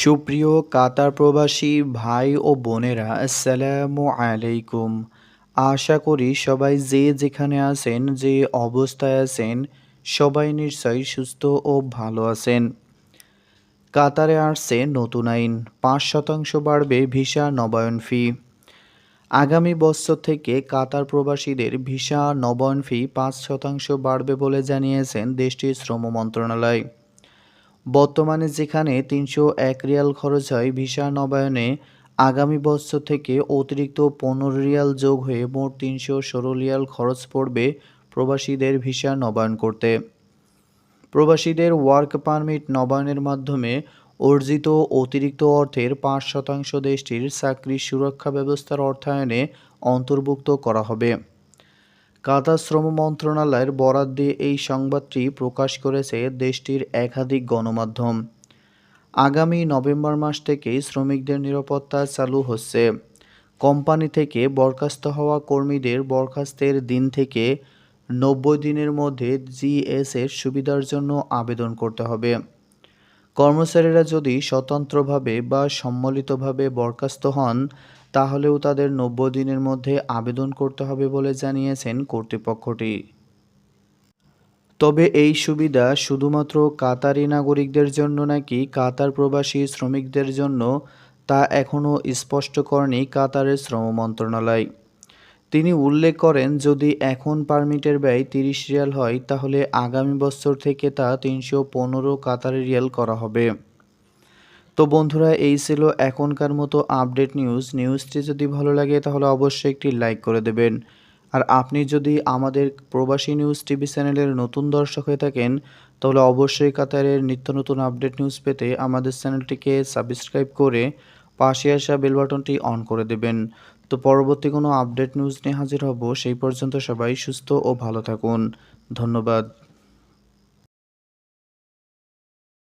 সুপ্রিয় কাতার প্রবাসী ভাই ও বোনেরা, আসসালামু আলাইকুম। আশা করি সবাই যে যেখানে আছেন, যে অবস্থায় আছেন, সবাই নিশ্চয়ই সুস্থ ও ভালো আছেন। কাতারে আসছে নতুন আইন, পাঁচ শতাংশ বাড়বে ভিসা নবায়ন ফি। আগামী বছর থেকে কাতার প্রবাসীদের ভিসা নবায়ন ফি পাঁচ শতাংশ বাড়বে বলে জানিয়েছেন দেশটির শ্রম মন্ত্রণালয়। বর্তমানে যেখানে তিনশো এক রিয়াল খরচ হয়, ভিসা নবায়নে আগামী বছর থেকে অতিরিক্ত পনেরো রিয়াল যোগ হয়ে মোট তিনশো ষোলো রিয়াল খরচ পড়বে প্রবাসীদের ভিসা নবায়ন করতে। প্রবাসীদের ওয়ার্ক পারমিট নবায়নের মাধ্যমে অর্জিত অতিরিক্ত অর্থের পাঁচ শতাংশ দেশটির চাকরির সুরক্ষা ব্যবস্থার অর্থায়নে অন্তর্ভুক্ত করা হবে। কাতার শ্রম মন্ত্রণালয়ের বরাদ দিয়ে এই সংবাদটি প্রকাশ করেছে দেশটির একাধিক গণমাধ্যম। আগামী নভেম্বর মাস থেকেই শ্রমিকদের নিরাপত্তা চালু হচ্ছে। কোম্পানি থেকে বরখাস্ত হওয়া কর্মীদের বরখাস্তের দিন থেকে নব্বই দিনের মধ্যে জিএসের সুবিধার জন্য আবেদন করতে হবে। কর্মচারীরা যদি স্বতন্ত্রভাবে বা সম্মিলিতভাবে বরখাস্ত হন, তাহলেও তাদের নব্বই দিনের মধ্যে আবেদন করতে হবে বলে জানিয়েছেন কর্তৃপক্ষটি। তবে এই সুবিধা শুধুমাত্র কাতারি নাগরিকদের জন্য নাকি কাতার প্রবাসী শ্রমিকদের জন্য, তা এখনও স্পষ্ট করেনি কাতারের শ্রম মন্ত্রণালয়। তিনি উল্লেখ করেন, যদি এখন পারমিটের ব্যয় তিরিশ রিয়াল হয়, তাহলে আগামী বছর থেকে তা তিনশো পনেরো কাতারি রিয়াল করা হবে। তো বন্ধুরা, এই ছিল এখনকার মতো আপডেট নিউজ। নিউজটি যদি ভালো লাগে, তাহলে অবশ্যই একটি লাইক করে দেবেন। আর আপনি যদি আমাদের প্রবাসী নিউজ টিভি চ্যানেলের নতুন দর্শক হয়ে থাকেন, তাহলে অবশ্যই কাতারের নিত্য নতুন আপডেট নিউজ পেতে আমাদের চ্যানেলটিকে সাবস্ক্রাইব করে পাশে আসা বেল বাটনটি অন করে দেবেন। তো পরবর্তী কোনো আপডেট নিউজ নিয়ে হাজির হব, সেই পর্যন্ত সবাই সুস্থ ও ভালো থাকুন। ধন্যবাদ।